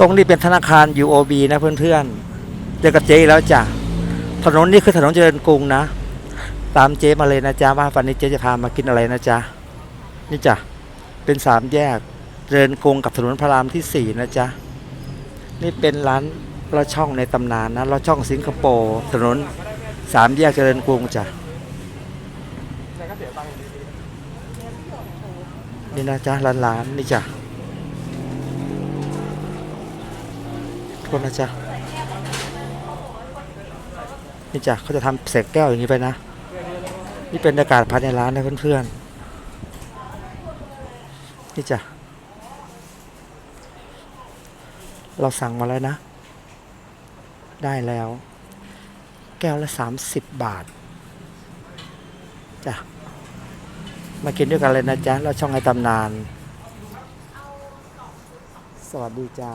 ตรงนี้เป็นธนาคาร UOB นะเพื่อนๆ เจอกับเจ๊อีแล้วจ้ะ ถนนนี้คือถนนเจริญกรุงนะ ตามเจ๊มาเลยนะจ๊ะว่าวันนี้เจ๊จะพามากินอะไรนะจ๊ะ นี่จ้ะ เป็นสามแยก เจริญกรุงกับถนนพระรามที่สี่นะจ๊ะ นี่เป็นร้านลอดช่องในตำนานนะลอดช่องสิงคโปร์ ถนนสามแยกเจริญกรุงจ้ะนี่นะจ๊ะร้านร้านๆนี่จ้ะโทษนะจ๊ะนี่จ้ะเขาจะทำเศษแก้วอย่างนี้ไปนะ นี่เป็นบรรยากาศภายในร้านนะเพื่อนๆนี่จ้ะเราสั่งมาแล้วนะ ได้แล้ว แก้วละสามสิบบาทจ้ะมากินด้วยกันเลยนะจ๊ะเราช่องไอตำนาน สวัสดีจ้า